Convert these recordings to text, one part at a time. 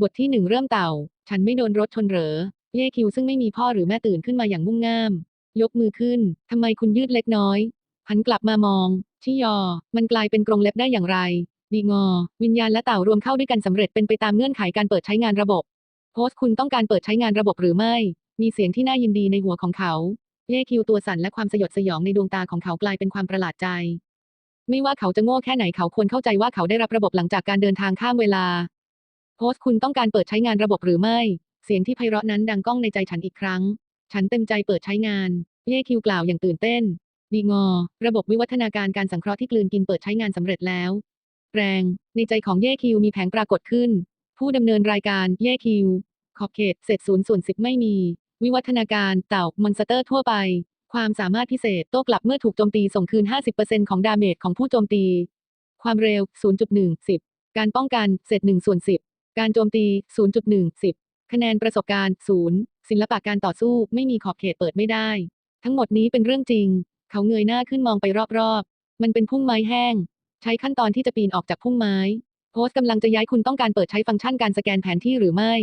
บทที่หนึ่งเริ่มเต่า ฉันไม่โดนรถชนเหรอ เย่คิวซึ่งไม่มีพ่อหรือแม่ตื่นขึ้นมาอย่างงุ่มง่าม ยกมือขึ้น ทำไมคุณยืดเล็กน้อย หันกลับมามองชิยอ มันกลายเป็นกรงเล็บได้อย่างไร ดีงอ วิญญาณและเต่ารวมเข้าด้วยกันสำเร็จเป็นไปตามเงื่อนไขการเปิดใช้งานระบบ โพสต์คุณต้องการเปิดใช้งานระบบหรือไม่ มีเสียงที่น่ายินดีในหัวของเขา เย่คิวตัวสั่นและความสยดสยองในดวงตาของเขากลายเป็นความประหลาดใจ ไม่ว่าเขาจะโง่แค่ไหนเขาควรเข้าใจว่าเขาได้รับระบบหลังจากการเดินทางข้ามเวลา โพสต์คุณต้องการเปิดใช้งานระบบหรือไม่ เสียงที่ไพเราะนั้นดังก้องในใจฉันอีกครั้ง ฉันเต็มใจเปิดใช้งาน เย่คิวกล่าวอย่างตื่นเต้น ดีงอ ระบบวิวัฒนาการการสังเคราะห์ที่กลืนกินเปิดใช้งานสำเร็จแล้ว แรง ในใจของเย่คิวมีแผงปรากฏขึ้น ผู้ดำเนินรายการเย่คิว ขอบเขตเศษศูนย์ส่วนสิบไม่มี วิวัฒนาการเต่ามอนสเตอร์ทั่วไป ความสามารถพิเศษโต้กลับเมื่อถูกโจมตีส่งคืน 50%ของดาเมจของผู้โจมตี ความเร็ว 0.1 10 การป้องกันเศษ1ส่วน10 การโจมตี 0.1 10 คะแนนประสบการณ์ 0 ศิลปะการต่อสู้ไม่มีขอบเขตเปิดไม่ได้ ทั้งหมดนี้เป็นเรื่องจริง เขาเงยหน้าขึ้นมองไปรอบๆ มันเป็นพุ่มไม้แห้ง ใช้ขั้นตอนที่จะปีนออกจากพุ่มไม้ โพสต์กำลังจะย้ายคุณต้องการเปิดใช้ฟังก์ชันการสแกนแผนที่หรือไม่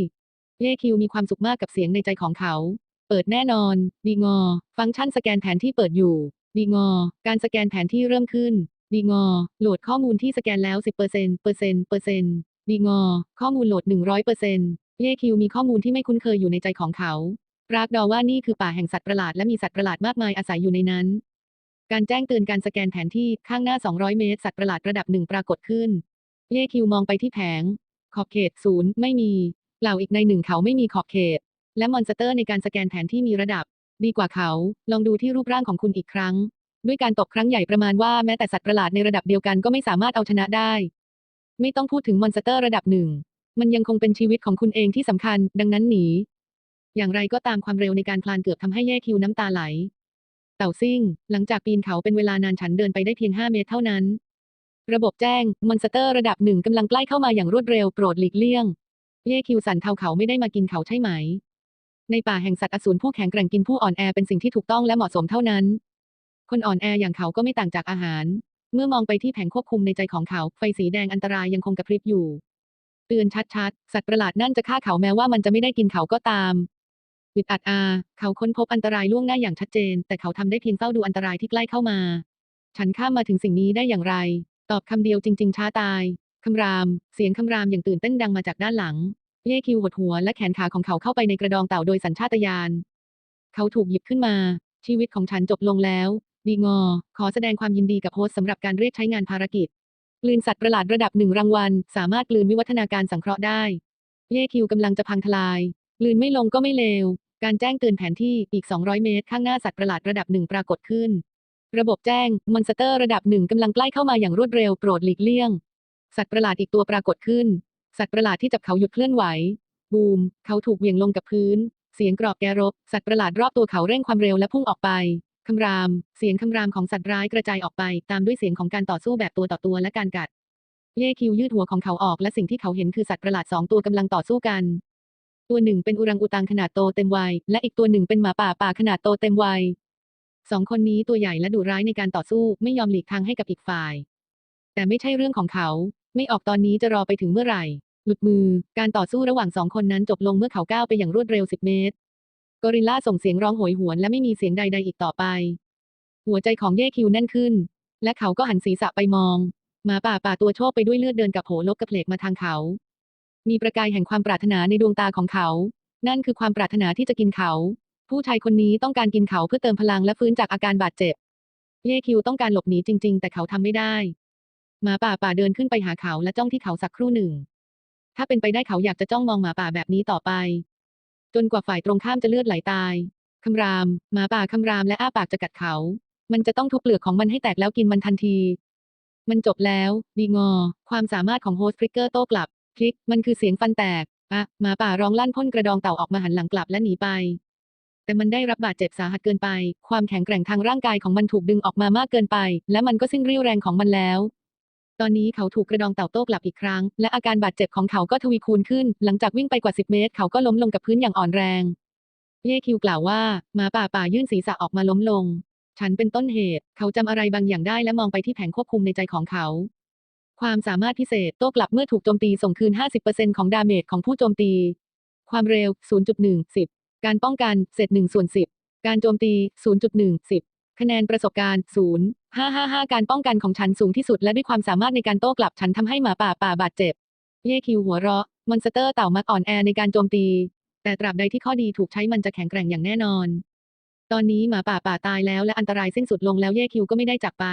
เย่คิวมีความสุขมากกับเสียงในใจของเขา เปิดแน่นอน ดีงอ ฟังก์ชันสแกนแผนที่เปิดอยู่ ดีงอ การสแกนแผนที่เริ่มขึ้น ดีงอ โหลดข้อมูลที่สแกนแล้ว 10%เปอร์เซ็นต์เปอร์เซ็นต์เปอร์เซ็นต์ ดีงอ ข้อมูลโหลด 100%เปอร์เเย่คิวมีข้อมูลที่ไม่คุ้นเคยอยู่ในใจของเขารากดอว่านี่คือป่าแห่งสัตว์ประหลาดและมีสัตว์ประหลาดมากมายอาศัยอยู่ในนั้น การแจ้งเตือนการสแกนแผนที่ข้างหน้า 200 เมตร สัตว์ประหลาดระดับหนึ่งปรากฏขึ้น เย่คิวมองไปที่แผง ขอบเขตศูนย์ไม่มีกล่าอีกในหนึ่งเขาไม่มีขอบเขต และมอนสเตอร์ในการสแกนแผนที่มีระดับ ดีกว่าเขา ลองดูที่รูปร่างของคุณอีกครั้ง ด้วยการตบครั้งใหญ่ประมาณว่าแม้แต่สัตว์ประหลาดในระดับเดียวกันก็ไม่สามารถเอาชนะได้ ไม่ต้องพูดถึงมอนสเตอร์ระดับหนึ่ง มันยังคงเป็นชีวิตของคุณเองที่สำคัญ ดังนั้นหนี อย่างไรก็ตามความเร็วในการพลานเกือบทำให้แย่คิวน้ำตาไหล เต่าซิ่ง หลังจากปีนเขาเป็นเวลานานฉันเดินไปได้เพียง5เมตรเท่านั้น ระบบแจ้ง มอนสเตอร์ระดับหนึ่งกำลังใกล้เข้ามาอย่างรวดเร็วโปรดหลีกเลี่ยงเย่คิวสันเทาเขาไม่ได้มากินเขาใช่ไหม ในป่าแห่งสัตว์อสูรผู้แข็งแกร่งกินผู้อ่อนแอเป็นสิ่งที่ถูกต้องและเหมาะสมเท่านั้น คนอ่อนแออย่างเขาก็ไม่ต่างจากอาหาร เมื่อมองไปที่แผงควบคุมในใจของเขา ไฟสีแดงอันตรายยังคงกระพริบอยู่ เตือนชัดๆ สัตว์ประหลาดนั่นจะฆ่าเขาแม้ว่ามันจะไม่ได้กินเขาก็ตามวิดอัดอา เขาค้นพบอันตรายล่วงหน้าอย่างชัดเจน แต่เขาทำได้เพียงเฝ้าดูอันตรายที่ใกล้เข้ามา ฉันข้ามมาถึงสิ่งนี้ได้อย่างไร ตอบคำเดียวจริง ๆ ช้าตายคำราม เสียงคำรามอย่างตื่นเต้นดังมาจากด้านหลัง เย่คิวหดหัวและแขนขาของเขาเข้าไปในกระดองเต่าโดยสัญชาตญาณ เขาถูกหยิบขึ้นมา ชีวิตของฉันจบลงแล้ว ดีงอ ขอแสดงความยินดีกับโฮสต์สำหรับการเรียกใช้งานภารกิจ กลืนสัตว์ประหลาดระดับหนึ่งรางวัล สามารถกลืนวิวัฒนาการสังเคราะห์ได้ เย่คิวกำลังจะพังทลาย กลืนไม่ลงก็ไม่เลว การแจ้งเตือนแผนที่อีก 200 เมตร ข้างหน้าสัตว์ประหลาดระดับหนึ่งปรากฏขึ้น ระบบแจ้ง มอนสเตอร์ระดับหนึ่งกำลังใกล้เข้ามาอย่างรวดเร็วโปรดหลีกเลี่ยง สัตว์ประหลาดอีกตัวปรากฏขึ้น สัตว์ประหลาดที่จับเขาหยุดเคลื่อนไหว บูม เขาถูกเหวี่ยงลงกับพื้น เสียงกรอบแกรบ สัตว์ประหลาดรอบตัวเขาเร่งความเร็วและพุ่งออกไป คำราม เสียงคำรามของสัตว์ร้ายกระจายออกไป ตามด้วยเสียงของการต่อสู้แบบตัวต่อตัวและการกัด เย่คิวยืดหัวของเขาออกและสิ่งที่เขาเห็นคือสัตว์ประหลาดสองตัวกำลังต่อสู้กัน ตัวหนึ่งเป็นอุรังอุตังขนาดโตเต็มวัย และอีกตัวหนึ่งเป็นหมาป่าป่าขนาดโตเต็มวัย สองคนนี้ตัวใหญ่และดุร้ายในการต่อสู้ไม่ยอมหลีกทางให้กับอีกฝ่าย แต่ไม่ใช่เรื่องของเขา ไม่ออกตอนนี้จะรอไปถึงเมื่อไหร่ หลุดมือ การต่อสู้ระหว่างสองคนนั้นจบลงเมื่อเขาก้าวไปอย่างรวดเร็ว 10 เมตร กอริลลาส่งเสียงร้องโหยหวนและไม่มีเสียงใด ๆ อีกต่อไป หัวใจของเย่คิวแน่นขึ้น และเขาก็หันศีรษะไปมองหมาป่าป่าตัวโชคไปด้วยเลือดเดินกับโหลบกระเพลกมาทางเขา มีประกายแห่งความปรารถนาในดวงตาของเขา นั่นคือความปรารถนาที่จะกินเขา ผู้ชายคนนี้ต้องการกินเขาเพื่อเติมพลังและฟื้นจากอาการบาดเจ็บ เย่คิวต้องการหลบหนีจริง ๆ แต่เขาทำไม่ได้หมาป่าป่าเดินขึ้นไปหาเขาและจ้องที่เขาสักครู่หนึ่ง ถ้าเป็นไปได้เขาอยากจะจ้องมองหมาป่าแบบนี้ต่อไป จนกว่าฝ่ายตรงข้ามจะเลือดไหลตายคำราม หมาป่าคำรามและอ้าปากจะกัดเขา มันจะต้องทุบเปลือกของมันให้แตกแล้วกินมันทันที มันจบแล้ว ดีงอ ความสามารถของโฮสต์ฟริกเกอร์โต้กลับ คลิก มันคือเสียงฟันแตกอะหมาป่าร้องลั่นพ่นกระดองเต่าออกมาหันหลังกลับและหนีไป แต่มันได้รับบาดเจ็บสาหัสเกินไป ความแข็งแกร่งทางร่างกายของมันถูกดึงออกมามากเกินไป และมันก็สิ้นเรี่ยวแรงของมันแล้ว ตอนนี้เขาถูกกระดองเต่าโต้กลับอีกครั้ง และอาการบาดเจ็บของเขาก็ทวีคูณขึ้น หลังจากวิ่งไปกว่า 10 เมตร เขาก็ล้มลงกับพื้นอย่างอ่อนแรง เย่คิวกล่าวว่าหมาป่าป่ายื่นศีรษะออกมาล้มลง ฉันเป็นต้นเหตุ เขาจำอะไรบางอย่างได้และมองไปที่แผงควบคุมในใจของเขา ความสามารถพิเศษโต้กลับเมื่อถูกโจมตีส่งคืน 50%ของดาเมจของผู้โจมตี ความเร็ว 0.1 10 การป้องกันเศษ1ส่วน10 การโจมตี 0.1 10 คะแนนประสบการณ์ 0 555 การป้องกันของฉันสูงที่สุดและด้วยความสามารถในการโต้กลับฉันทำให้หมาป่าป่าบาดเจ็บ เย่คิวหัวเราะ มอนสเตอร์เต่ามักอ่อนแอในการโจมตี แต่ตราบใดที่ข้อดีถูกใช้มันจะแข็งแกร่งอย่างแน่นอน ตอนนี้หมาป่าป่าตายแล้วและอันตรายสิ้นสุดลงแล้วเย่คิวก็ไม่ได้จากไป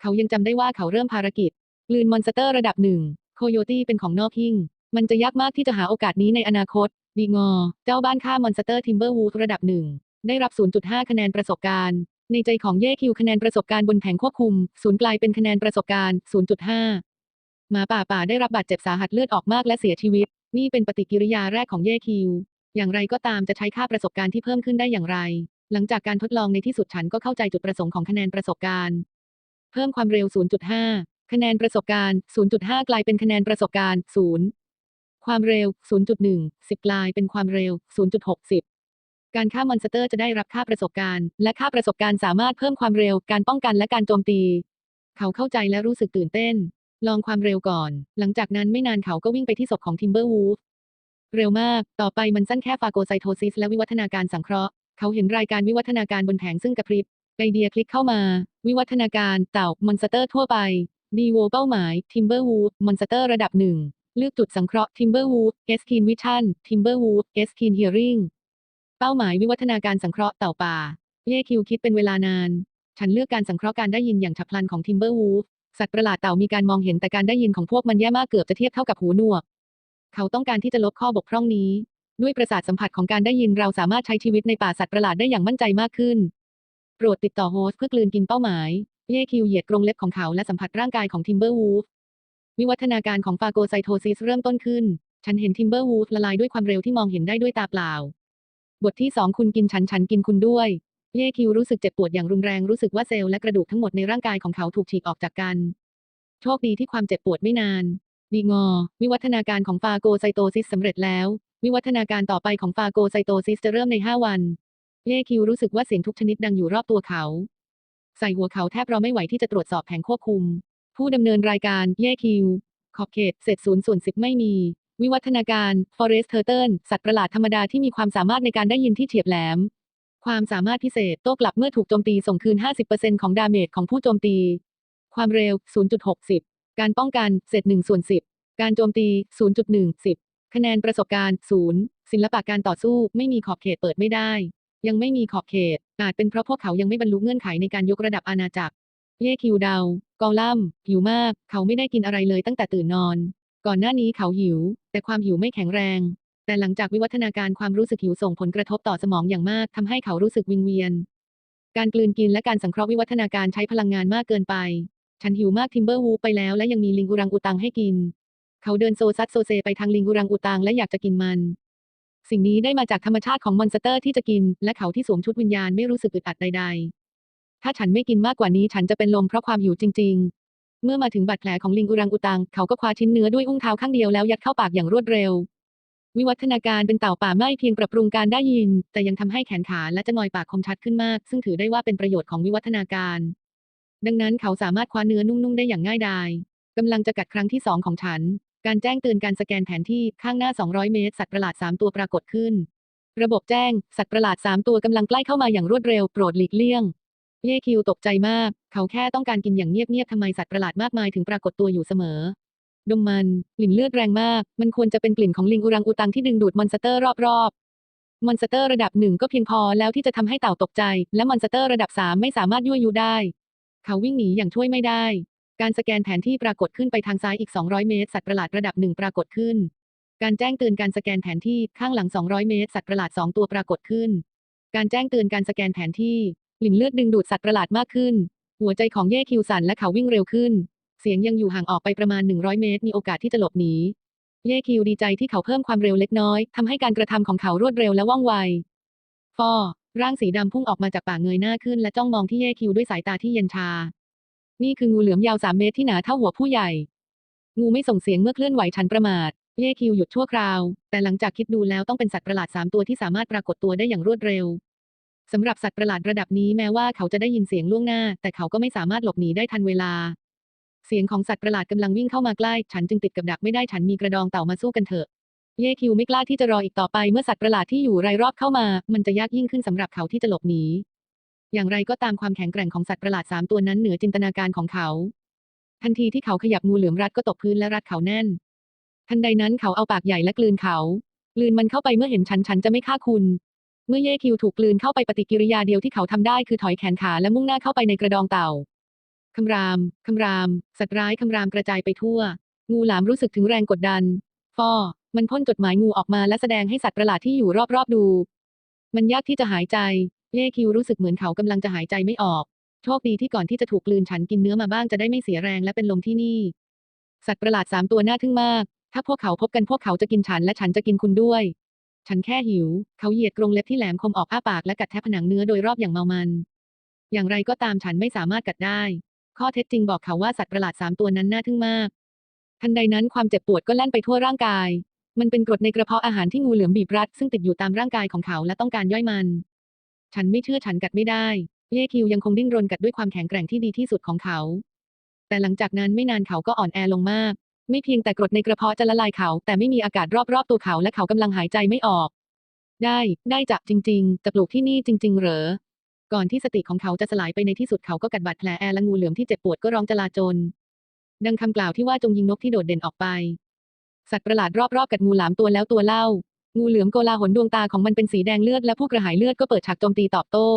เขายังจำได้ว่าเขาเริ่มภารกิจลืนมอนสเตอร์ระดับหนึ่งโคโยตี้เป็นของนอพิงมันจะยากมากที่จะหาโอกาสนี้ในอนาคตดีงอ เจ้าบ้านฆ่ามอนสเตอร์ทิมเบอร์วูฟระดับหนึ่งได้รับ 0.5 คะแนนประสบการณ์ ในใจของเย่คิวคะแนนประสบการณ์บนแผงควบคุม ศูนย์กลายเป็นคะแนนประสบการณ์ 0.5 หมาป่าป่าได้รับบาดเจ็บสาหัสเลือดออกมากและเสียชีวิต นี่เป็นปฏิกิริยาแรกของเย่คิว อย่างไรก็ตามจะใช้ค่าประสบการณ์ที่เพิ่มขึ้นได้อย่างไร หลังจากการทดลองในที่สุดฉันก็เข้าใจจุดประสงค์ของคะแนนประสบการณ์ เพิ่มความเร็ว 0.5 คะแนนประสบการณ์ 0.5 กลายเป็นคะแนนประสบการณ์ 0 ความเร็ว 0.1 10 กลายเป็นความเร็ว 0.60 การฆ่ามอนสเตอร์จะได้รับค่าประสบการณ์ และค่าประสบการณ์สามารถเพิ่มความเร็วการป้องกันและการโจมตี เขาเข้าใจและรู้สึกตื่นเต้น ลองความเร็วก่อน หลังจากนั้นไม่นานเขาก็วิ่งไปที่ศพของทิมเบอร์วูฟเร็วมาก ต่อไปมันสั้นแค่ฟาโกไซโทซิสและวิวัฒนาการสังเคราะห์ เขาเห็นรายการวิวัฒนาการบนแผงซึ่งกระพริบไอเดียคลิกเข้ามา วิวัฒนาการเต่ามอนสเตอร์ทั่วไปดีโวเป้าหมายทิมเบอร์วูฟมอนสเตอร์ระดับหนึ่งเลือกจุดสังเคราะห์ทิมเบอร์วูฟ เป้าหมายวิวัฒนาการสังเคราะห์เต่าป่า เย่คิวคิดเป็นเวลานาน ฉันเลือกการสังเคราะห์การได้ยินอย่างฉับพลันของทิมเบอร์วูฟสัตว์ประหลาดเต่ามีการมองเห็นแต่การได้ยินของพวกมันแย่มากเกือบจะเทียบเท่ากับหูหนวก เขาต้องการที่จะลบข้อบกพร่องนี้ ด้วยประสาทสัมผัสของการได้ยินเราสามารถใช้ชีวิตในป่าสัตว์ประหลาดได้อย่างมั่นใจมากขึ้น โปรดติดต่อโฮสเพื่อกลืนกินเป้าหมาย เย่คิวเหยียดกรงเล็บของเขาและสัมผัสร่างกายของทิมเบอร์วูฟวิวัฒนาการของฟาโกไซโทซิสเริ่มต้นขึ้น ฉันเห็นทิมเบอร์วูฟละลายด้วยความเร็วที่มองเห็นได้ด้วยตาเปล่า บทที่สองคุณกินฉันฉันกินคุณด้วย เย่คิวรู้สึกเจ็บปวดอย่างรุนแรงรู้สึกว่าเซลล์และกระดูกทั้งหมดในร่างกายของเขาถูกฉีกออกจากกัน โชคดีที่ความเจ็บปวดไม่นาน ดีงอ วิวัฒนาการของฟาโกไซโตซิสสำเร็จแล้ว วิวัฒนาการต่อไปของฟาโกไซโตซิสจะเริ่มใน 5 วัน เย่คิวรู้สึกว่าเสียงทุกชนิดดังอยู่รอบตัวเขา ใส่หัวเขาแทบรอไม่ไหวที่จะตรวจสอบแผงควบคุม ผู้ดำเนินรายการเย่คิวขอบเขตเศษศูนย์ส่วนสิบไม่มี วิวัฒนาการ Forest Turtle สัตว์ประหลาดธรรมดาที่มีความสามารถในการได้ยินที่เฉียบแหลม ความสามารถพิเศษโต้กลับเมื่อถูกโจมตีส่งคืน 50%ของดาเมจของผู้โจมตี ความเร็ว 0.60 การป้องกันเศษ1ส่วน10 การโจมตี 0.1 10 คะแนนประสบการณ์ 0 ศิลปะการต่อสู้ไม่มีขอบเขตเปิดไม่ได้ ยังไม่มีขอบเขต อาจเป็นเพราะพวกเขายังไม่บรรลุเงื่อนไขในการยกระดับอาณาจักรเย่คิวเดากอลัมหิวมาก เขาไม่ได้กินอะไรเลยตั้งแต่ตื่นนอน ก่อนหน้านี้เขาหิว แต่ความหิวไม่แข็งแรง แต่หลังจากวิวัฒนาการความรู้สึกหิวส่งผลกระทบต่อสมองอย่างมากทำให้เขารู้สึกวิงเวียน การกลืนกินและการสังเคราะห์วิวัฒนาการใช้พลังงานมากเกินไป ฉันหิวมากทิมเบอร์วูไปแล้วและยังมีลิงอุรังอุตังให้กิน เขาเดินโซซัดโซเซไปทางลิงอุรังอุตังและอยากจะกินมัน สิ่งนี้ได้มาจากธรรมชาติของมอนสเตอร์ที่จะกิน และเขาที่สวมชุดวิญญาณไม่รู้สึกอึดอัดใด ๆ ถ้าฉันไม่กินมากกว่านี้ฉันจะเป็นลมเพราะความหิวจริงๆ เมื่อมาถึงบาดแผลของลิงอุรังอุตัง เขาก็คว้าชิ้นเนื้อด้วยอุ้งเท้าข้างเดียวแล้วยัดเข้าปากอย่างรวดเร็ว วิวัฒนาการเป็นเต่าป่าไม่เพียงปรับปรุงการได้ยิน แต่ยังทำให้แขนขาและจะงอยปากคมชัดขึ้นมาก ซึ่งถือได้ว่าเป็นประโยชน์ของวิวัฒนาการ ดังนั้นเขาสามารถคว้าเนื้อนุ่มๆได้อย่างง่ายดายกำลังจะกัดครั้งที่สองของฉัน การแจ้งเตือนการสแกนแผนที่ข้างหน้า 200 เมตร สัตว์ประหลาด 3 ตัวปรากฏขึ้น ระบบแจ้ง สัตว์ประหลาด 3 ตัวกำลังใกล้เข้ามาอย่างรวดเร็ว โปรดหลีกเลี่ยง เย่คิวตกใจมาก เขาแค่ต้องการกินอย่างเงียบๆทำไมสัตว์ประหลาดมากมายถึงปรากฏตัวอยู่เสมอ ดมมันกลิ่นเลือดแรงมาก มันควรจะเป็นกลิ่นของลิงอุรังอุตังที่ดึงดูดมอนสเตอร์รอบๆ มอนสเตอร์ระดับหนึ่งก็เพียงพอแล้วที่จะทำให้เต่าตกใจ และมอนสเตอร์ระดับสามไม่สามารถยั่วยุได้ เขาวิ่งหนีอย่างช่วยไม่ได้ การสแกนแผนที่ปรากฏขึ้นไปทางซ้ายอีก 200 เมตร สัตว์ประหลาดระดับหนึ่งปรากฏขึ้น การแจ้งเตือนการสแกนแผนที่ข้างหลัง 200 เมตร สัตว์ประหลาด2ตัวปรากฏขึ้นการแจ้งเตือนการสแกนแผนที่ กลิ่นเลือดดึงดูดสัตว์ประหลาดมากขึ้น หัวใจของเย่คิวสันและเขาวิ่งเร็วขึ้น เสียงยังอยู่ห่างออกไปประมาณ 100 เมตร มีโอกาสที่จะหลบหนี เย่คิวดีใจที่เขาเพิ่มความเร็วเล็กน้อยทำให้การกระทำของเขารวดเร็วและว่องไว ฟอ ร่างสีดำพุ่งออกมาจากป่าเงยหน้าขึ้นและจ้องมองที่เย่คิวด้วยสายตาที่เย็นชา นี่คืองูเหลือมยาวสามเมตรที่หนาเท่าหัวผู้ใหญ่ งูไม่ส่งเสียงเมื่อเคลื่อนไหวฉันประมาท เย่คิวหยุดชั่วคราว แต่หลังจากคิดดูแล้วต้องเป็นสัตว์ประหลาดสามตัวที่สามารถปรากฏตัวได้อย่างรวดเร็ว สำหรับสัตว์ประหลาดระดับนี้แม้ว่าเขาจะได้ยินเสียงล่วงหน้า แต่เขาก็ไม่สามารถหลบหนีได้ทันเวลา เสียงของสัตว์ประหลาดกำลังวิ่งเข้ามาใกล้ ฉันจึงติดกับดักไม่ได้ฉันมีกระดองเต่ามาสู้กันเถอะ เย่คิวไม่กล้าที่จะรออีกต่อไปเมื่อสัตว์ประหลาดที่อยู่รายรอบเข้ามา มันจะยากยิ่งขึ้นสำหรับเขาที่จะหลบหนี อย่างไรก็ตามความแข็งแกร่งของสัตว์ประหลาดสามตัวนั้นเหนือจินตนาการของเขา ทันทีที่เขาขยับงูเหลือมรัดก็ตกพื้นและรัดเขาแน่น ทันใดนั้นเขาเอาปากใหญ่และกลืนเขากลืนมันเข้าไปเมื่อเห็นฉันฉันจะไม่ฆ่าคุณ เมื่อเย่คิวถูกกลืนเข้าไปปฏิกิริยาเดียวที่เขาทำได้คือถอยแขนขาและมุ่งหน้าเข้าไปในกระดองเต่าคำรามคำราม สัตว์ร้ายคำรามกระจายไปทั่ว งูหลามรู้สึกถึงแรงกดดัน ฟอ มันพ่นจดหมายงูออกมาและแสดงให้สัตว์ประหลาดที่อยู่รอบๆดู มันยากที่จะหายใจ เย่คิวรู้สึกเหมือนเขากำลังจะหายใจไม่ออก โชคดีที่ก่อนที่จะถูกกลืนฉันกินเนื้อมาบ้างจะได้ไม่เสียแรงและเป็นลมที่นี่ สัตว์ประหลาดสามตัวน่าทึ่งมาก ถ้าพวกเขาพบกันพวกเขาจะกินฉันและฉันจะกินคุณด้วย ฉันแค่หิว เขาเหยียดกรงเล็บที่แหลมคมออกอ้าปากและกัดแทะผนังเนื้อโดยรอบอย่างเมามัน อย่างไรก็ตามฉันไม่สามารถกัดได้ ข้อเท็จจริงบอกเขาว่าสัตว์ประหลาดสามตัวนั้นน่าทึ่งมาก ทันใดนั้นความเจ็บปวดก็แล่นไปทั่วร่างกาย มันเป็นกรดในกระเพาะอาหารที่งูเหลือมบีบรัดซึ่งติดอยู่ตามร่างกายของเขาและต้องการย่อยมัน ฉันไม่เชื่อฉันกัดไม่ได้ เย่คิวยังคงดิ้นรนกัดด้วยความแข็งแกร่งที่ดีที่สุดของเขา แต่หลังจากนั้นไม่นานเขาก็อ่อนแอลงมาก ไม่เพียงแต่กรดในกระเพาะจะละลายเขา แต่ไม่มีอากาศรอบๆตัวเขาและเขากำลังหายใจไม่ออก ได้ ได้จับจริงๆจะปลูกที่นี่จริง ๆ เหรอ ก่อนที่สติของเขาจะสลายไปในที่สุดเขาก็กัดบาดแผลแอร์และงูเหลือมที่เจ็บปวดก็ร้องจลาจล ดังคำกล่าวที่ว่าจงยิงนกที่โดดเด่นออกไป สัตว์ประหลาดรอบๆกัดงูหลามตัวแล้วตัวเล่า งูเหลือมโกลาหลดวงตาของมันเป็นสีแดงเลือดและผู้กระหายเลือดก็เปิดฉากโจมตีตอบโต้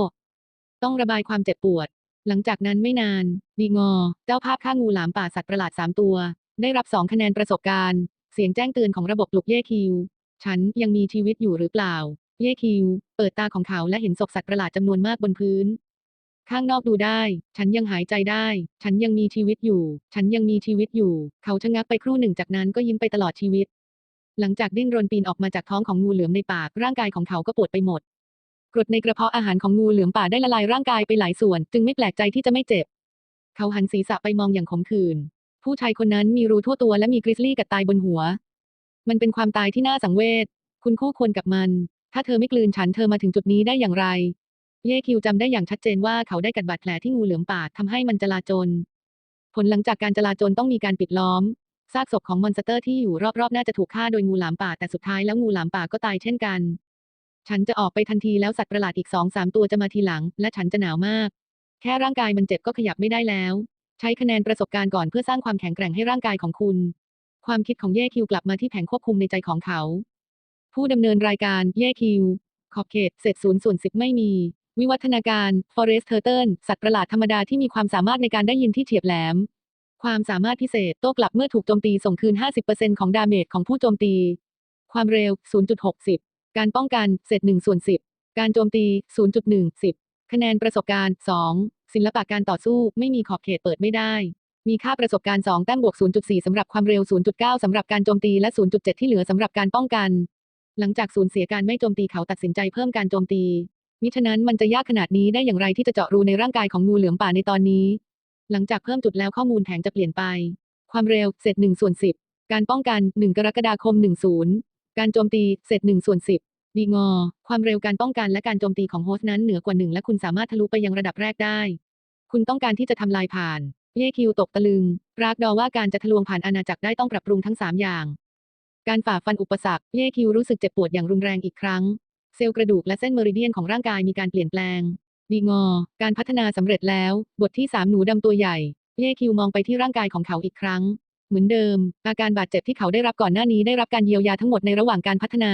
ต้องระบายความเจ็บปวดหลังจากนั้นไม่นานดีงอ เจ้าภาพฆ่างูหลามป่าสัตว์ประหลาดสามตัว ได้รับสองคะแนนประสบการณ์ เสียงแจ้งเตือนของระบบปลุกเย่คิว ฉันยังมีชีวิตอยู่หรือเปล่า เย่คิว เปิดตาของเขาและเห็นศพสัตว์ประหลาดจำนวนมากบนพื้น ข้างนอกดูได้ ฉันยังหายใจได้ ฉันยังมีชีวิตอยู่ ฉันยังมีชีวิตอยู่ เขาชะงักไปครู่หนึ่งจากนั้นก็ยิ้มไปตลอดชีวิต หลังจากดิ้นรนปีนออกมาจากท้องของงูเหลือมในปากร่างกายของเขาก็ปวดไปหมดกรดในกระเพาะอาหารของงูเหลือมป่าได้ละลายร่างกายไปหลายส่วน จึงไม่แปลกใจที่จะไม่เจ็บ เขาหันศีรษะไปมองอย่างขมขื่น ผู้ชายคนนั้นมีรูทั่วตัวและมีกริซลี่กัดตายบนหัว มันเป็นความตายที่น่าสังเวช คุณคู่ควรกับมัน ถ้าเธอไม่กลืนฉันเธอมาถึงจุดนี้ได้อย่างไร เย่คิวจำได้อย่างชัดเจนว่าเขาได้กัดบาดแผลที่งูเหลือมป่าทำให้มันจลาจล ผลหลังจากการจลาจลต้องมีการปิดล้อม ซากศพของมอนสเตอร์ที่อยู่รอบๆ น่าจะถูกฆ่าโดยงูหลามป่าแต่สุดท้ายแล้วงูหลามป่าก็ตายเช่นกัน ฉันจะออกไปทันทีแล้วสัตว์ประหลาดอีกสองสามตัวจะมาทีหลัง และฉันจะหนาวมาก แค่ร่างกายมันเจ็บก็ขยับไม่ได้แล้ว ช้คะแนนประสบการณ์ก่อนเพื่อสร้างความแข็งแกร่งให้ร่างกายของคุณ ความคิดของเย่คิวกลับมาที่แผงควบคุมในใจของเขา ผู้ดำเนินรายการเย่คิว ขอบเขตเศษศูนย์ส่วนสิบไม่มี วิวัฒนาการ Forest Turtle สัตว์ประหลาดธรรมดาที่มีความสามารถในการได้ยินที่เฉียบแหลม ความสามารถพิเศษโต้กลับเมื่อถูกโจมตีส่งคืน 50%ของดาเมจของผู้โจมตี ความเร็ว 0.60 การป้องกันเศษ1ส่วน10 การโจมตี 0.1 10 คะแนนประสบการณ์ 2 ศิลปะการต่อสู้ไม่มีขอบเขตเปิดไม่ได้ มีค่าประสบการณ์2แต้มบวก 0.4 สำหรับความเร็ว 0.9 สำหรับการโจมตีและ 0.7 ที่เหลือสำหรับการป้องกัน หลังจากสูญเสียการไม่โจมตีเขาตัดสินใจเพิ่มการโจมตี มิฉะนั้นมันจะยากขนาดนี้ได้อย่างไรที่จะเจาะรูในร่างกายของงูเหลือมป่าในตอนนี้ หลังจากเพิ่มจุดแล้วข้อมูลแผงจะเปลี่ยนไป ความเร็วเศษ1ส่วน10 การป้องกัน 1 กรกฎาคม 10 การโจมตีเศษ1ส่วน10ดีงอ ความเร็วการป้องกันและการโจมตีของโฮสต์นั้นเหนือกว่า1และคุณสามารถทะลุไปยังระดับแรกได้ คุณต้องการที่จะทำลายผ่าน เย่คิวตกตะลึง รากดอว่าการจะทะลวงผ่านอาณาจักรได้ต้องปรับปรุงทั้ง3อย่าง การฝ่าฟันอุปสรรค เย่คิวรู้สึกเจ็บปวดอย่างรุนแรงอีกครั้ง เซลล์กระดูกและเส้นเมริเดียนของร่างกายมีการเปลี่ยนแปลง ดีงอ การพัฒนาสำเร็จแล้ว บทที่3หนูดำตัวใหญ่ เย่คิวมองไปที่ร่างกายของเขาอีกครั้ง เหมือนเดิม อาการบาดเจ็บที่เขาได้รับก่อนหน้านี้ได้รับการเยียวยาทั้งหมดในระหว่างการพัฒนา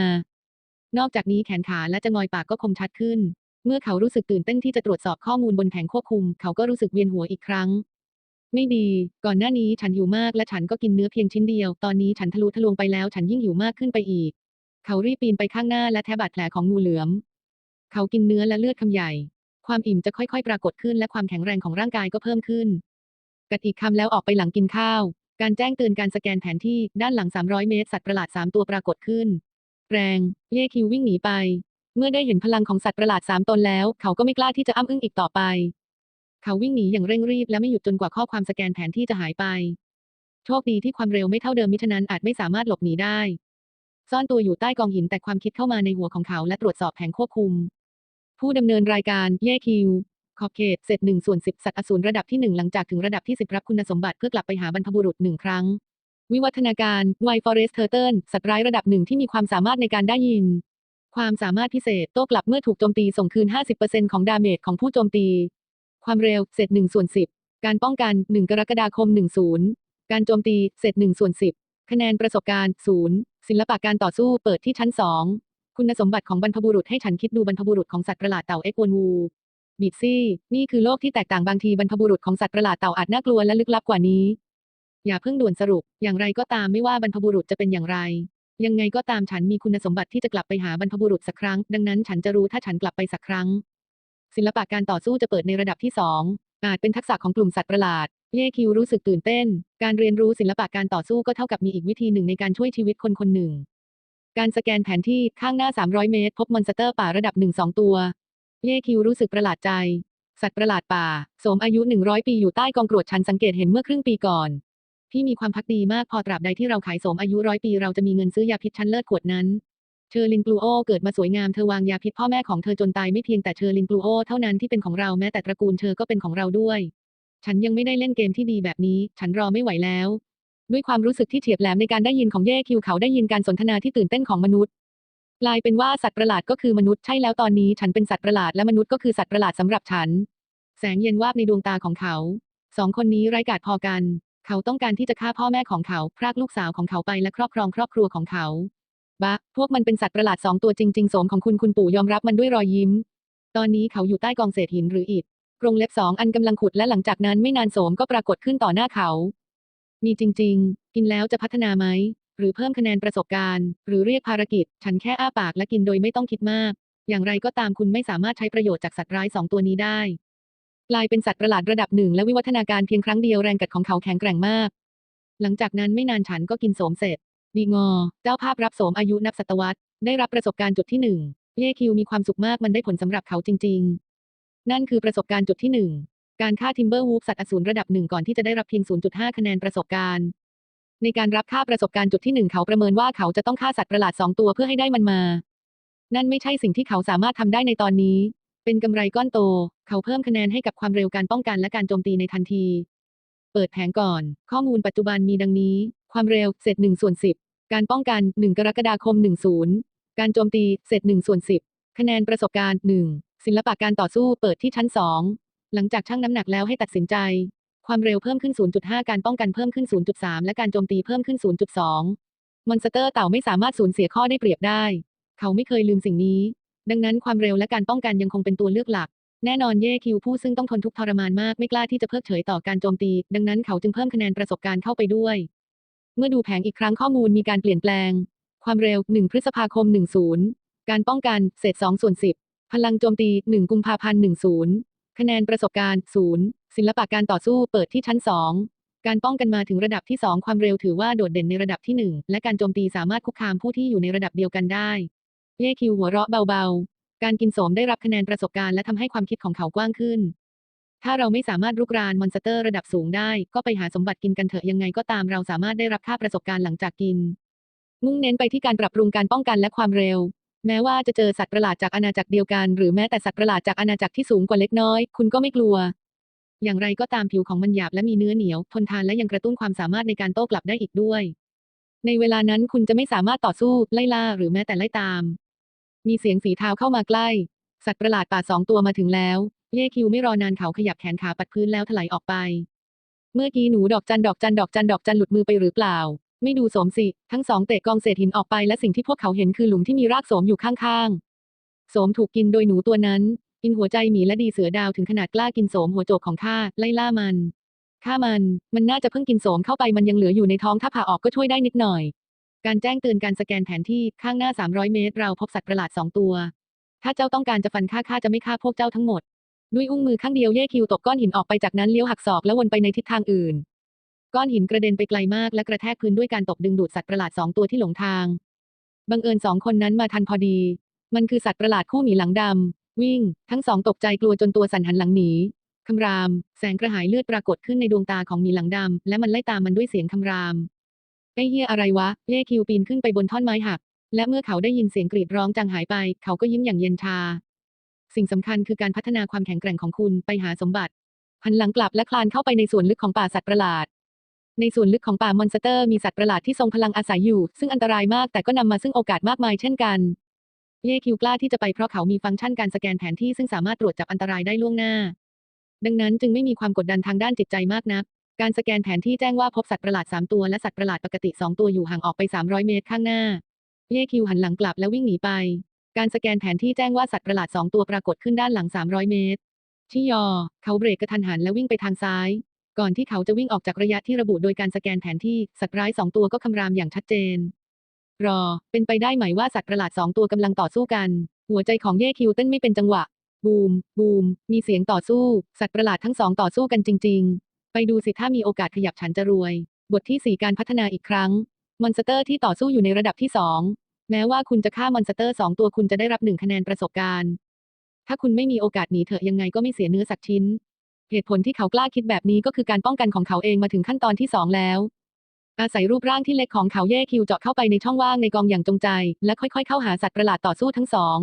นอกจากนี้แขนขาและจะงอยปากก็คมชัดขึ้น เมื่อเขารู้สึกตื่นเต้นที่จะตรวจสอบข้อมูลบนแผงควบคุม เขาก็รู้สึกเวียนหัวอีกครั้ง ไม่ดี ก่อนหน้านี้ฉันหิวมากและฉันก็กินเนื้อเพียงชิ้นเดียว ตอนนี้ฉันทะลุทะลวงไปแล้ว ฉันยิ่งหิวมากขึ้นไปอีก เขารีบปีนไปข้างหน้าและแทบาดแผลของงูเหลือม เขากินเนื้อและเลือดคำใหญ่ ความอิ่มจะค่อยๆ ปรากฏขึ้นและความแข็งแรงของร่างกายก็เพิ่มขึ้น กัดอีกคำแล้วออกไปหลังกินข้าว การแจ้งเตือนการสแกนแผนที่ด้านหลัง 300 เมตร สัตว์ประหลาด 3 ตัวปรากฏขึ้น แรง เย่คิววิ่งหนีไป เมื่อได้เห็นพลังของสัตว์ประหลาด3ตนแล้ว เขาก็ไม่กล้าที่จะอ้ำอึ้งอีกต่อไป เขาวิ่งหนีอย่างเร่งรีบและไม่หยุดจนกว่าข้อความสแกนแผนที่จะหายไป โชคดีที่ความเร็วไม่เท่าเดิมมิฉะนั้นอาจไม่สามารถหลบหนีได้ ซ่อนตัวอยู่ใต้กองหินแต่ความคิดเข้ามาในหัวของเขาและตรวจสอบแผงควบคุม ผู้ดำเนินรายการเย่คิวขอบเขตเศษหนึ่งส่วนสิบสัตว์อสูรระดับที่หนึ่งหลังจากถึงระดับที่สิบรับคุณสมบัติเพื่อกลับไปหาบรรพบุรุษหนึ่งครั้ง วิวัฒนาการไวฟอเรสเทอร์เทิลสัตว์ร้ายระดับหนึ่งที่มีความสามารถในการได้ยิน ความสามารถพิเศษโต้กลับเมื่อถูกโจมตีส่งคืน 50%ของดาเมจของผู้โจมตี ความเร็วเศษ1ส่วน10 การป้องกัน 1 กรกฎาคม 10 การโจมตีเศษ1ส่วน10 คะแนนประสบการณ์ 0 ศิลปะการต่อสู้เปิดที่ชั้น 2 คุณสมบัติของบรรพบุรุษให้ฉันคิดดูบรรพบุรุษของสัตว์ประหลาดเต่าเอ็กวนวูบิดซี่นี่คือโลกที่แตกต่างบางทีบรรพบุรุษของสัตว์ประหลาดเต่าอาจน่ากลัวและลึกลับกว่านี้ อย่าเพิ่งด่วนสรุป อย่างไรก็ตามไม่ว่าบรรพบุรุษจะเป็นอย่างไร ยังไงก็ตามฉันมีคุณสมบัติที่จะกลับไปหาบรรพบุรุษสักครั้ง ดังนั้นฉันจะรู้ถ้าฉันกลับไปสักครั้ง ศิลปะการต่อสู้จะเปิดในระดับที่สองอาจเป็นทักษะของกลุ่มสัตว์ประหลาด เย่คิวรู้สึกตื่นเต้น การเรียนรู้ศิลปะการต่อสู้ก็เท่ากับมีอีกวิธีหนึ่งในการช่วยชีวิตคนคนหนึ่ง การสแกนแผนที่ข้างหน้า 300 เมตร พบมอนสเตอร์ป่าระดับ1-2ตัว เย่คิวรู้สึกประหลาดใจ สัตว์ประหลาดป่า สมอายุ 100 ปีอยู่ใต้กองกรวดฉันสังเกตเห็นเมื่อครึ่งปีก่อน พี่มีความพักดีมากพอตราบใดที่เราขายสมอายุร้อยปีเราจะมีเงินซื้อยาพิษชั้นเลิศขวดนั้นเชอร์ลินกลูโอเกิดมาสวยงามเธอวางยาพิษพ่อแม่ของเธอจนตายไม่เพียงแต่เชอร์ลินกลูโอเท่านั้นที่เป็นของเราแม้แต่ตระกูลเธอก็เป็นของเราด้วย ฉันยังไม่ได้เล่นเกมที่ดีแบบนี้ ฉันรอไม่ไหวแล้ว ด้วยความรู้สึกที่เฉียบแหลมในการได้ยินของเย่คิวเขาได้ยินการสนทนาที่ตื่นเต้นของมนุษย์กลายเป็นว่าสัตว์ประหลาดก็คือมนุษย์ใช่แล้วตอนนี้ฉันเป็นสัตว์ประหลาดและมนุษย์ก็คือสัตว์ประหลาดสำหรับฉัน แสงเย็นวาบในดวงตาของเขาสองคนนี้ไร้กาจพอกัน เขาต้องการที่จะฆ่าพ่อแม่ของเขา พรากลูกสาวของเขาไปและครอบครองครอบครัวของเขา บะ พวกมันเป็นสัตว์ประหลาดสองตัวจริงๆ โสมของคุณคุณปู่ยอมรับมันด้วยรอยยิ้ม ตอนนี้เขาอยู่ใต้กองเศษหินหรืออิฐ กรงเล็บสองอันกำลังขุดและหลังจากนั้นไม่นานโสมก็ปรากฏขึ้นต่อหน้าเขา มีจริง ๆ กินแล้วจะพัฒนาไหม หรือเพิ่มคะแนนประสบการณ์ หรือเรียกภารกิจ ฉันแค่อ้าปากและกินโดยไม่ต้องคิดมาก อย่างไรก็ตามคุณไม่สามารถใช้ประโยชน์จากสัตว์ร้ายสองตัวนี้ได้ กลายเป็นสัตว์ประหลาดระดับหนึ่งและวิวัฒนาการเพียงครั้งเดียวแรงกัดของเขาแข็งแกร่งมาก หลังจากนั้นไม่นานฉันก็กินโสมเสร็จ ดีงอ เจ้าภาพรับโสมอายุนับศตวรรษ ได้รับประสบการณ์จุดที่หนึ่ง เย่คิวมีความสุขมากมันได้ผลสำหรับเขาจริง ๆ นั่นคือประสบการณ์จุดที่หนึ่ง การฆ่าทิมเบอร์วูฟสัตว์อสูรระดับหนึ่งก่อนที่จะได้รับเพียง 0.5 คะแนนประสบการณ์ ในการรับค่าประสบการณ์จุดที่หนึ่งเขาประเมินว่าเขาจะต้องฆ่าสัตว์ประหลาดสองตัวเพื่อให้ได้มันมา นั่นไม่ใช่สิ่งที่เขาสามารถทำได้ในตอนนี้ เป็นกำไรก้อนโต เขาเพิ่มคะแนนให้กับความเร็วการป้องกันและการโจมตีในทันที เปิดแผงก่อน ข้อมูลปัจจุบันมีดังนี้ ความเร็วเศษ1ส่วน10 การป้องกัน 1 กรกฎาคม 10 การโจมตีเศษ1ส่วน10 คะแนนประสบการณ์ 1 ศิลปะการต่อสู้เปิดที่ชั้น 2 หลังจากชั่งน้ำหนักแล้วให้ตัดสินใจ ความเร็วเพิ่มขึ้น 0.5 การป้องกันเพิ่มขึ้น 0.3 และการโจมตีเพิ่มขึ้น 0.2 มอนสเตอร์เต่าไม่สามารถสูญเสียข้อได้เปรียบได้ เขาไม่เคยลืมสิ่งนี้ ดังนั้นความเร็วและการป้องกันยังคงเป็นตัวเลือกหลัก แน่นอนเย่คิวผู้ซึ่งต้องทนทุกข์ทรมานมากไม่กล้าที่จะเพิกเฉยต่อการโจมตี ดังนั้นเขาจึงเพิ่มคะแนนประสบการณ์เข้าไปด้วย เมื่อดูแผงอีกครั้งข้อมูลมีการเปลี่ยนแปลง ความเร็ว 1 พฤษภาคม 10 การป้องกันเศษ2ส่วน10 พลังโจมตี 1 กุมภาพันธ์10 คะแนนประสบการณ์ 0 ศิลปะการต่อสู้เปิดที่ชั้น 2การป้องกันมาถึงระดับที่ 2 ความเร็วถือว่าโดดเด่นในระดับที่ 1 และการโจมตีสามารถคุกคามผู้ที่อยู่ในระดับเดียวกันได้ เย่คิวหัวเราะเบาๆ การกินโสมได้รับคะแนนประสบการณ์และทำให้ความคิดของเขากว้างขึ้น ถ้าเราไม่สามารถรุกรานมอนสเตอร์ระดับสูงได้ ก็ไปหาสมบัติกินกันเถอะยังไงก็ตามเราสามารถได้รับค่าประสบการณ์หลังจากกิน มุ่งเน้นไปที่การปรับปรุงการป้องกันและความเร็ว แม้ว่าจะเจอสัตว์ประหลาดจากอาณาจักรเดียวกัน หรือแม้แต่สัตว์ประหลาดจากอาณาจักรที่สูงกว่าเล็กน้อย คุณก็ไม่กลัว อย่างไรก็ตามผิวของมันหยาบและมีเนื้อเหนียว ทนทานและยังกระตุ้นความสามารถในการโต้กลับได้อีกด้วย ในเวลานั้นคุณจะไม่สามารถต่อสู้ไล่ล่าหรือแม้แต่ไล่ตาม มีเสียงฝีเท้าเข้ามาใกล้ สัตว์ประหลาดป่าสองตัวมาถึงแล้ว เย่คิวไม่รอนานเขาขยับแขนขาปัดพื้นแล้วถลายออกไป เมื่อกี้หนูดอกจันดอกจันดอกจันดอกจันหลุดมือไปหรือเปล่า ไม่ดูโสมสิ ทั้งสองเตะกองเศษหินออกไปและสิ่งที่พวกเขาเห็นคือหลุมที่มีรากโสมอยู่ข้างๆ โสมถูกกินโดยหนูตัวนั้น กินหัวใจหมีและดีเสือดาวถึงขนาดกล้ากินโสมหัวโจกของข้าไล่ล่ามันฆ่ามัน มันน่าจะเพิ่งกินโสมเข้าไปมันยังเหลืออยู่ในท้องถ้าผ่าออกก็ช่วยได้นิดหน่อย การแจ้งเตือนการสแกนแผนที่ข้างหน้า 300 เมตร เราพบสัตว์ประหลาดสองตัว ถ้าเจ้าต้องการจะฟันข้าข้าจะไม่ฆ่าพวกเจ้าทั้งหมด ด้วยอุ้งมือข้างเดียวเย่คิวตบก้อนหินออกไปจากนั้นเลี้ยวหักศอกและวนไปในทิศทางอื่น ก้อนหินกระเด็นไปไกลมากและกระแทกพื้นด้วยการตบดึงดูดสัตว์ประหลาดสองตัวที่หลงทาง บังเอิญสองคนนั้นมาทันพอดี มันคือสัตว์ประหลาดคู่หมีหลังดำวิ่ง ทั้งสองตกใจกลัวจนตัวสั่นหันหลังหนีคำราม แสงกระหายเลือดปรากฏขึ้นในดวงตาของหมีหลังดำและมันไล่ตามมันด้วยเสียงคำราม ไอ้เฮียอะไรวะ เย่คิวปีนขึ้นไปบนท่อนไม้หัก และเมื่อเขาได้ยินเสียงกรีดร้องจางหายไป เขาก็ยิ้มอย่างเย็นชา สิ่งสำคัญคือการพัฒนาความแข็งแกร่งของคุณไปหาสมบัติ หันหลังกลับและคลานเข้าไปในส่วนลึกของป่าสัตว์ประหลาด ในส่วนลึกของป่ามอนสเตอร์มีสัตว์ประหลาดที่ทรงพลังอาศัยอยู่ ซึ่งอันตรายมากแต่ก็นำมาซึ่งโอกาสมากมายเช่นกัน เย่คิวกล้าที่จะไปเพราะเขามีฟังก์ชันการสแกนแผนที่ซึ่งสามารถตรวจจับอันตรายได้ล่วงหน้า ดังนั้นจึงไม่มีความกดดันทางด้านจิตใจมากนัก การสแกนแผนที่แจ้งว่าพบสัตว์ประหลาด 3 ตัวและสัตว์ประหลาดปกติ 2 ตัวอยู่ห่างออกไป 300 เมตรข้างหน้า เย่คิวหันหลังกลับและวิ่งหนีไป การสแกนแผนที่แจ้งว่าสัตว์ประหลาด 2 ตัวปรากฏขึ้นด้านหลัง 300 เมตรชิยอ เขาเบรกกระทันหันและวิ่งไปทางซ้าย ก่อนที่เขาจะวิ่งออกจากระยะที่ระบุโดยการสแกนแผนที่สัตว์ร้ายสองตัวก็คำรามอย่างชัดเจน รอ เป็นไปได้ไหมว่าสัตว์ประหลาดสองตัวกำลังต่อสู้กัน หัวใจของเย่คิวเต้นไม่เป็นจังหวะ บูม บูม มีเสียงต่อสู้ สัตว์ประหลาดทั้งสองต่อสู้กันจริง ๆ ไปดูสิถ้ามีโอกาสขยับฉันจะรวย บทที่ 4 การพัฒนาอีกครั้ง มอนสเตอร์ที่ต่อสู้อยู่ในระดับที่ 2 แม้ว่าคุณจะฆ่ามอนสเตอร์ 2 ตัวคุณจะได้รับ 1 คะแนนประสบการณ์ ถ้าคุณไม่มีโอกาสหนีเถอะยังไงก็ไม่เสียเนื้อสักชิ้น เหตุผลที่เขากล้าคิดแบบนี้ก็คือการป้องกันของเขาเองมาถึงขั้นตอนที่ 2 แล้ว อาศัยรูปร่างที่เล็กของเขาเย่คิวเจาะเข้าไปในช่องว่างในกองอย่างจงใจ และค่อยๆ เข้าหาสัตว์ประหลาดต่อสู้ทั้งสอง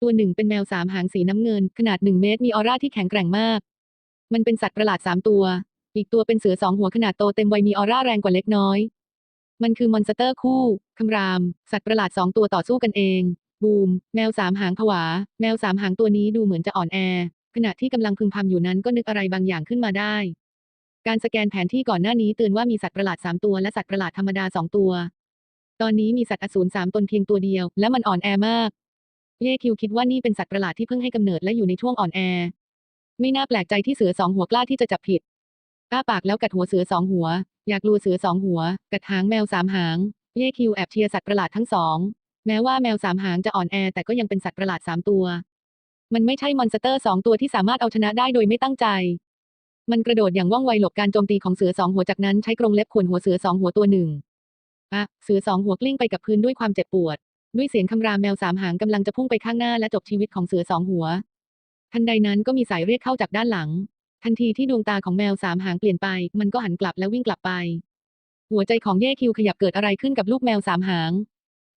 ตัวหนึ่งเป็นแมวสามหางสีน้ำเงิน ขนาดหนึ่งเมตรมีออร่าที่แข็งแกร่งมาก มันเป็นสัตว์ประหลาดสามตัว อีกตัวเป็นเสือสองหัวขนาดโตเต็มวัยมีออร่าแรงกว่าเล็กน้อย มันคือมอนสเตอร์คู่คำราม สัตว์ประหลาดสองตัวต่อสู้กันเอง บูม แมวสามหางผวา แมวสามหางตัวนี้ดูเหมือนจะอ่อนแอ ขณะที่กำลังพึมพำอยู่นั้นก็นึกอะไรบางอย่างขึ้นมาได้ การสแกนแผนที่ก่อนหน้านี้เตือนว่ามีสัตว์ประหลาด3ตัวและสัตว์ประหลาดธรรมดา2ตัว ตอนนี้มีสัตว์อสูร3ตนเพียงตัวเดียว และมันอ่อนแอมากเย่คิวคิดว่านี่เป็นสัตว์ประหลาดที่เพิ่งให้กำเนิดและอยู่ในช่วงอ่อนแอ ไม่น่าแปลกใจที่เสือสองหัวกล้าที่จะจับผิดอ้าปากแล้วกัดหัวเสือสองหัว อยากลูเสือสองหัว กัดหางแมวสามหาง เย่คิวแอบเชียร์สัตว์ประหลาดทั้งสอง แม้ว่าแมวสามหางจะอ่อนแอแต่ก็ยังเป็นสัตว์ประหลาดสามตัว มันไม่ใช่มอนสเตอร์สองตัวที่สามารถเอาชนะได้โดยไม่ตั้งใจ มันกระโดดอย่างว่องไวหลบการโจมตีของเสือสองหัวจากนั้นใช้กรงเล็บข่วนหัวเสือสองหัวตัวหนึ่งอะเสือสองหัวกลิ้งไปกับพื้นด้วยความเจ็บปวด ด้วยเสียงคำรามแมวสามหางกำลังจะพุ่งไปข้างหน้าและจบชีวิตของเสือสองหัว ทันใดนั้นก็มีสายเรียกเข้าจากด้านหลัง ทันทีที่ดวงตาของแมวสามหางเปลี่ยนไป มันก็หันกลับและวิ่งกลับไป หัวใจของเย่คิวขยับเกิดอะไรขึ้นกับลูกแมวสามหาง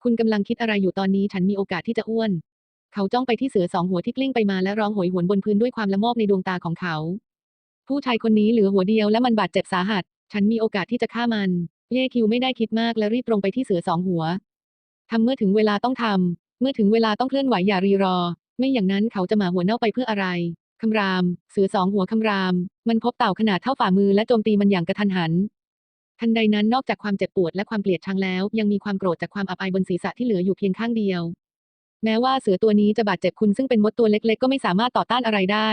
คุณกำลังคิดอะไรอยู่ตอนนี้ฉันมีโอกาสที่จะอ้วน เขาจ้องไปที่เสือสองหัวที่กลิ้งไปมาและร้องโหยหวนบนพื้นด้วยความละโมบในดวงตาของเขา ผู้ชายคนนี้เหลือหัวเดียวและมันบาดเจ็บสาหัส ฉันมีโอกาสที่จะฆ่ามัน เย่คิวไม่ได้คิดมากและรีบตรงไปที่เสือสองหัวทำเมื่อถึงเวลาต้องทำเมื่อถึงเวลาต้องเคลื่อนไหวอย่ารีรอ ไม่อย่างนั้นเขาจะหมาหัวเน่าไปเพื่ออะไรคำราม เสือสองหัวคำราม มันพบเต่าขนาดเท่าฝ่ามือและโจมตีมันอย่างกระทันหัน ทันใดนั้นนอกจากความเจ็บปวดและความเกลียดชังแล้ว ยังมีความโกรธจากความอับอายบนศีรษะที่เหลืออยู่เพียงข้างเดียว แม้ว่าเสือตัวนี้จะบาดเจ็บคุณซึ่งเป็นมดตัวเล็กๆ ก็ไม่สามารถต่อต้านอะไรได้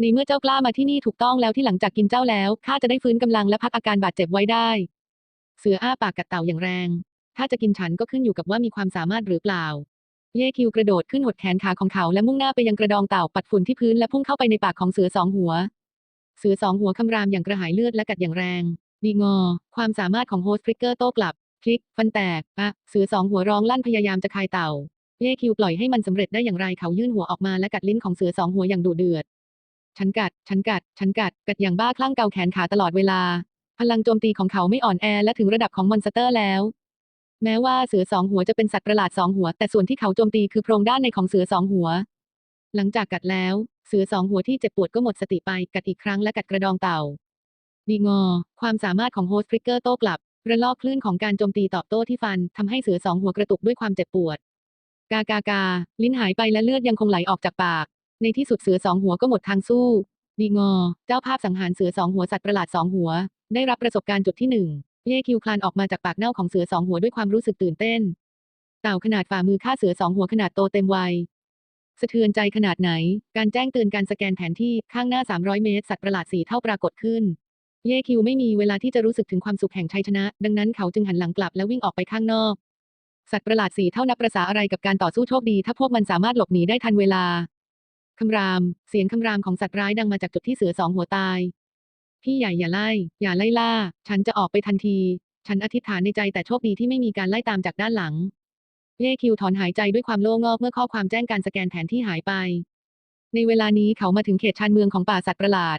ในเมื่อเจ้ากล้ามาที่นี่ถูกต้องแล้วที่หลังจากกินเจ้าแล้วข้าจะได้ฟื้นกำลังและพักอาการบาดเจ็บไว้ได้ เสืออ้าปากกัดเต่าอย่างแรง ถ้าจะกินฉันก็ขึ้นอยู่กับว่ามีความสามารถหรือเปล่า เย่คิวกระโดดขึ้นหดแขนขาของเขาและมุ่งหน้าไปยังกระดองเต่าปัดฝุ่นที่พื้นและพุ่งเข้าไปในปากของเสือสองหัว เสือสองหัวคำรามอย่างกระหายเลือดและกัดอย่างแรง ดีงอ ความสามารถของโฮสต์ทริกเกอร์โต้กลับ คลิก ฟันแตกอะเสือสองหัวร้องลั่นพยายามจะคายเต่า เย่คิวปล่อยให้มันสำเร็จได้อย่างไรเขายื่นหัวออกมาและกัดลิ้นของเสือสองหัวอย่างดุเดือด ฉันกัด ฉันกัด ฉันกัด กัดอย่างบ้าคลั่งเกาแขนขาตลอดเวลา พลังโจมตีของเขาไม่อ่อนแอและถึงระดับของมอนสเตอร์แล้ว แม้ว่าเสือสองหัวจะเป็นสัตว์ประหลาดสองหัว แต่ส่วนที่เขาโจมตีคือโพรงด้านในของเสือสองหัว หลังจากกัดแล้ว เสือสองหัวที่เจ็บปวดก็หมดสติไป กัดอีกครั้งและกัดกระดองเต่า ดีงอ ความสามารถของโฮสต์ทริกเกอร์โต้กลับ ระลอกคลื่นของการโจมตีตอบโต้ที่ฟันทำให้เสือสองหัวกระตุกด้วยความเจ็บปวด กากากา ลิ้นหายไปและเลือดยังคงไหลออกจากปาก ในที่สุดเสือสองหัวก็หมดทางสู้ ดีงอ เจ้าภาพสังหารเสือสองหัวสัตว์ประหลาดสองหัว ได้รับประสบการณ์จุดที่หนึ่ง เย่คิวคลานออกมาจากปากเน่าของเสือสองหัวด้วยความรู้สึกตื่นเต้น เต่าขนาดฝ่ามือฆ่าเสือสองหัวขนาดโตเต็มวัยสะเทือนใจขนาดไหน การแจ้งเตือนการสแกนแผนที่ข้างหน้า 300 เมตร สัตว์ประหลาดสีเท่าปรากฏขึ้น เย่คิวไม่มีเวลาที่จะรู้สึกถึงความสุขแห่งชัยชนะ ดังนั้นเขาจึงหันหลังกลับและวิ่งออกไปข้างนอก สัตว์ประหลาดสีเท่านับประษาอะไรกับการต่อสู้โชคดี ถ้าพวกมันสามารถหลบหนีได้ทันเวลาคำราม เสียงคำรามของสัตว์ร้ายดังมาจากจุดที่เสือสองหัวตาย พี่ใหญ่อย่าไล่ อย่าไล่ล่า ฉันจะออกไปทันที ฉันอธิษฐานในใจแต่โชคดีที่ไม่มีการไล่ตามจากด้านหลัง เย่คิวถอนหายใจด้วยความโล่งอกเมื่อข้อความแจ้งการสแกนแผนที่หายไป ในเวลานี้เขามาถึงเขตชานเมืองของป่าสัตว์ประหลาด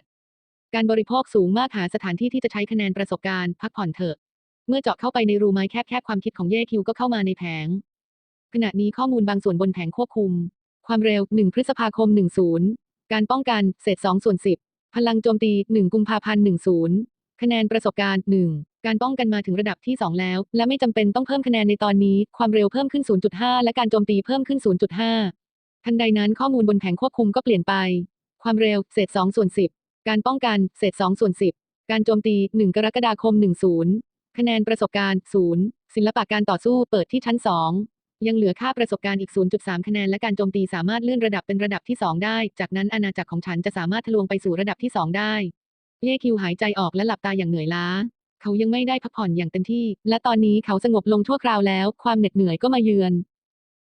การบริโภคสูงมากหาสถานที่ที่จะใช้คะแนนประสบการณ์พักผ่อนเถอะ เมื่อเจาะเข้าไปในรูไม้แคบๆความคิดของเย่คิวก็เข้ามาในแผง ขณะนี้ข้อมูลบางส่วนบนแผงควบคุม ความเร็ว 1 พฤษภาคม 10 การป้องกัน เศษ2ส่วน10 พลังโจมตี 1 กุมภาพันธ์ 10 คะแนนประสบการณ์ 1 การป้องกันมาถึงระดับที่ 2 แล้ว และไม่จำเป็นต้องเพิ่มคะแนนในตอนนี้ ความเร็วเพิ่มขึ้น 0.5 และการโจมตีเพิ่มขึ้น 0.5 ทันใดนั้นข้อมูลบนแผงควบคุมก็เปลี่ยนไป ความเร็วเศษ2ส่วน10 การป้องกันเศษ2ส่วน10 การโจมตี 1 กรกฎาคม 10 คะแนนประสบการณ์ 0 ศิลปะการต่อสู้เปิดที่ชั้น 2 ยังเหลือค่าประสบการณ์อีก 0.3 คะแนน และการโจมตีสามารถเลื่อนระดับเป็นระดับที่ 2 ได้ จากนั้นอาณาจักรของฉันจะสามารถทะลวงไปสู่ระดับที่ 2 ได้ เย่คิวหายใจออกและหลับตาอย่างเหนื่อยล้า เขายังไม่ได้พักผ่อนอย่างเต็มที่ และตอนนี้เขาสงบลงชั่วคราวแล้ว ความเหน็ดเหนื่อยก็มาเยือน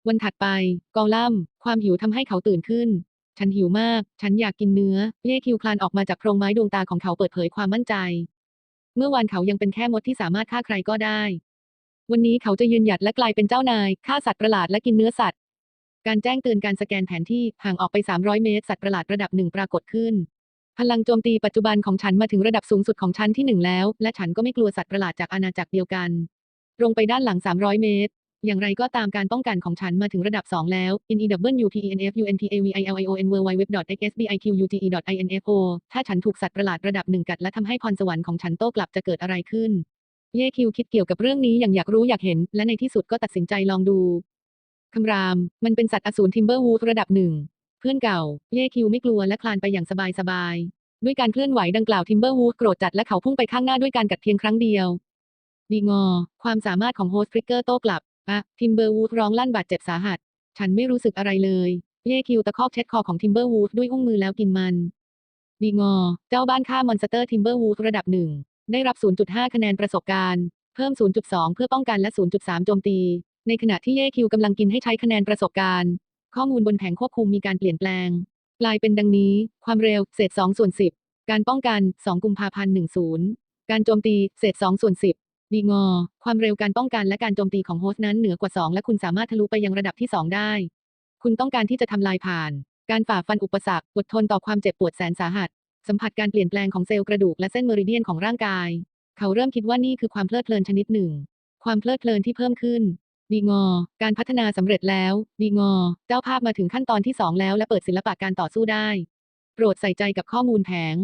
วันถัดไปกอลัมความหิวทำให้เขาตื่นขึ้น ฉันหิวมาก ฉันอยากกินเนื้อ เย่คิวคลานออกมาจากโพรงไม้ดวงตาของเขาเปิดเผยความมั่นใจ เมื่อวานเขายังเป็นแค่มดที่สามารถฆ่าใครก็ได้ วันนี้เขาจะยืนหยัดและกลายเป็นเจ้านายฆ่าสัตว์ประหลาดและกินเนื้อสัตว์ การแจ้งเตือนการสแกนแผนที่ห่างออกไป 300 เมตร สัตว์ประหลาดระดับหนึ่งปรากฏขึ้น พลังโจมตีปัจจุบันของฉันมาถึงระดับสูงสุดของฉันที่หนึ่งแล้ว และฉันก็ไม่กลัวสัตว์ประหลาดจากอาณาจักรเดียวกันตรงไปด้านหลัง 300 เมตร อย่างไรก็ตามการป้องกันของฉันมาถึงระดับ 2 แล้ว in e w p e n f u n t a v i l i o n w w w x s b i q u t e i n f o ถ้าฉันถูกสัตว์ประหลาดระดับหนึ่งกัดและทำให้พรสวรรค์ของฉันโต้กลับจะเกิดอะไรขึ้น เย่คิวคิดเกี่ยวกับเรื่องนี้อย่างอยากรู้อยากเห็น และในที่สุดก็ตัดสินใจลองดู คำราม มันเป็นสัตว์อสูรทิมเบอร์วูฟระดับหนึ่ง เพื่อนเก่า เย่คิวไม่กลัวและคลานไปอย่างสบายๆด้วยการเคลื่อนไหวดังกล่าวทิมเบอร์วูฟโกรธจัดและเขาพุ่งไปข้างหน้าด้วยการกัดเพียงครั้งเดียวดีงอ ความสามารถของโฮสต์ฟริกเกอร์โต้กลับอะทิมเบอร์วูฟร้องลั่นบาดเจ็บสาหัส ฉันไม่รู้สึกอะไรเลย เย่คิวตะคอกเช็ดคอของทิมเบอร์วูฟด้วยอุ้งมือแล้วกินมันดีงอ เจ้าบ้านฆ่ามอนสเตอร์ทิมเบอร์วูฟระดับหนึ่ง ได้รับ 0.5 คะแนนประสบการณ์ เพิ่ม 0.2 เพื่อป้องกันและ 0.3 โจมตี ในขณะที่เย่คิวกำลังกินให้ใช้คะแนนประสบการณ์ ข้อมูลบนแผงควบคุมมีการเปลี่ยนแปลง กลายเป็นดังนี้ ความเร็ว เศษ 2 ส่วน 10 การป้องกัน 2 กุมภาพันธ์ 10 การโจมตี เศษ 2 ส่วน 10 ดีงอ ความเร็วการป้องกันและการโจมตีของโฮสต์นั้นเหนือกว่า 2 และคุณสามารถทะลุไปยังระดับที่ 2 ได้ คุณต้องการที่จะทำลายผ่าน การฝ่าฟันอุปสรรค อดทนต่อความเจ็บปวดแสนสาหัส สัมผัสการเปลี่ยนแปลงของเซลล์กระดูกและเส้นเมริเดียนของร่างกาย เขาเริ่มคิดว่านี่คือความเพลิดเพลินชนิดหนึ่ง ความเพลิดเพลินที่เพิ่มขึ้น ดีงอ การพัฒนาสำเร็จแล้ว ดีงอ เจ้าภาพมาถึงขั้นตอนที่ 2 แล้วและเปิดศิลปะการต่อสู้ได้ โปรดใส่ใจกับข้อมูลแผง